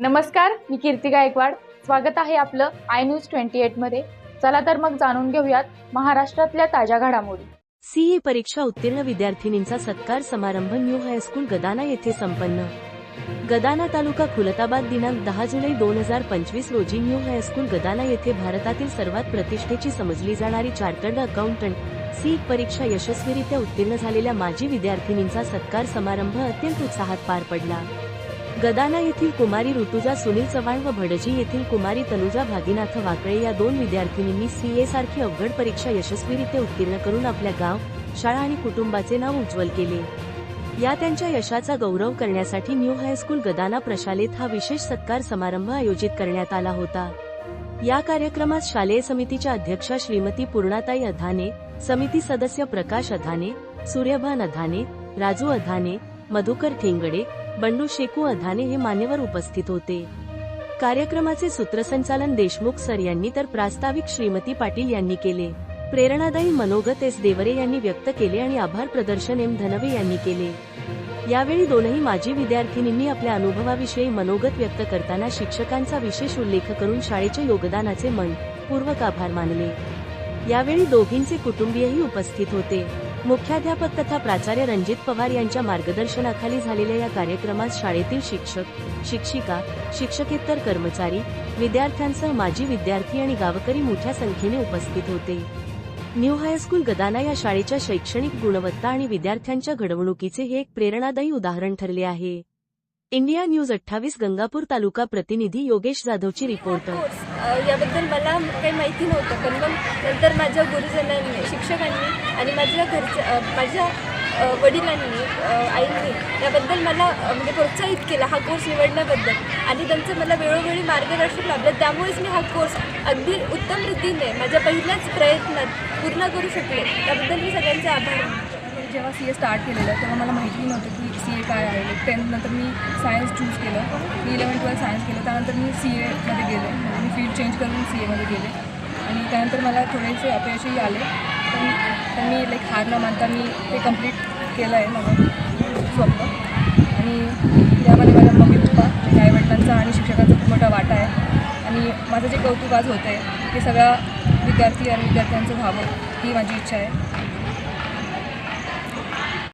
नमस्कार मी कीर्ती गायकवाड. स्वागत आहे आपलं आय न्यूज ट्वेंटी एटमध्ये चला तर मग जाणून घेऊयात महाराष्ट्रातल्या ताज्या घडामोडी. सीई परीक्षा उत्तीर्ण विद्यार्थिनींचा सत्कार समारंभ न्यू हायस्कूल गदाना येथे संपन्न. गदाना तालुका खुलताबाद दिनांक दहा जुलै दोन हजार पंचवीस रोजी न्यू हायस्कूल गदाना येथे भारतातील सर्वात प्रतिष्ठेची समजली जाणारी चार्टर्ड अकाउंटंट सी परीक्षा यशस्वीरित्या उत्तीर्ण झालेल्या माजी विद्यार्थिनींचा सत्कार समारंभ अत्यंत उत्साहात पार पडला. गदाना येथील कुमारी ऋतुजा सुनील चव्हाण व भडजी येथील कुमारी तनुजा भागीनाथ वाकळे या दोन विद्यार्थिनींनी सीए सारखी अवघड परीक्षा यशस्वीरित्या उत्तीर्ण करून आपल्या गाव शाळा आणि कुटुंबाचे नाव उज्ज्वल केले. या त्यांच्या यशाचा गौरव करण्यासाठी न्यू हायस्कूल गदाना प्रशालेत हा विशेष सत्कार समारंभ आयोजित करण्यात आला होता. या कार्यक्रमात शालेय समितीच्या अध्यक्षा श्रीमती पूर्णाताई अधाने समिती सदस्य प्रकाश अधाने सूर्यभान अधाने राजू अधाने मधुकर ठेंगडे बंडू शेकू अधाने हे मान्यवर उपस्थित होते. कार्यक्रमाचे सूत्रसंचालन देशमुख सर यांनी तर प्रास्ताविक श्रीमती पाटील यांनी केले. प्रेरणादायी मनोगत एस देवरे यांनी व्यक्त केले आणि आभार प्रदर्शन एम धनवे यांनी केले. यावेळी दोनही माजी विद्यार्थिनींनी आपल्या अनुभवाविषयी मनोगत व्यक्त करताना शिक्षकांचा विशेष उल्लेख करून शाळेच्या योगदानाचे मन पूर्वक आभार मानले. यावेळी दोघींचे कुटुंबीयही उपस्थित होते. मुख्याध्यापक तथा प्राचार्य रणजित पवार यांच्या मार्गदर्शनाखाली झालेल्या या कार्यक्रमात शाळेतील शिक्षक शिक्षिका शिक्षकेतर कर्मचारी विद्यार्थ्यांसह माजी विद्यार्थी आणि गावकरी मोठ्या संख्येने उपस्थित होते. न्यू हायस्कूल गदाना या शाळेच्या शैक्षणिक गुणवत्ता आणि विद्यार्थ्यांच्या घडवणुकीचे हे एक प्रेरणादायी उदाहरण ठरले आहे. इंडिया न्यूज अठ्ठावीस गंगापूर तालुका प्रतिनिधी योगेश जाधवची रिपोर्ट. याबद्दल मला काही माहिती नव्हतं पण मग नंतर माझ्या गुरुजनांनी शिक्षकांनी आणि माझ्या घरच्या माझ्या वडिलांनी आईंनी याबद्दल मला म्हणजे प्रोत्साहित केला हा कोर्स निवडण्याबद्दल. आणि त्यांचं मला वेळोवेळी मार्गदर्शन लाभलं. त्यामुळेच मी हा कोर्स अगदी उत्तम रीतीने माझ्या पहिल्याच प्रयत्नात पूर्ण करू शकले. त्याबद्दल मी सगळ्यांचे आभार जेव्हा सी ए स्टार्ट केलेलं तेव्हा मला माहिती नव्हतं की सी ए काय आहे. टेन्थनंतर मी सायन्स चूज केलं. मी सायन्स केलं त्यानंतर मी सी एमध्ये गेले. म्हणजे मी फील्ड चेंज करून सी एमध्ये गेले. आणि त्यानंतर मला थोडेसे अपयशही आले. पण त्यांनी मी लाईक हार न मानता मी ते कंप्लीट केलं आहे माझं स्वप्न. आणि यामध्ये माझ्या मम्मी पप्पा माझ्या आईवडिलांचा आणि शिक्षकांचा खूप मोठा वाटा आहे. आणि माझं जे कौतुक आज होतं आहे ते सगळ्या विद्यार्थी आणि विद्यार्थ्यांचं व्हावं ही माझी इच्छा आहे.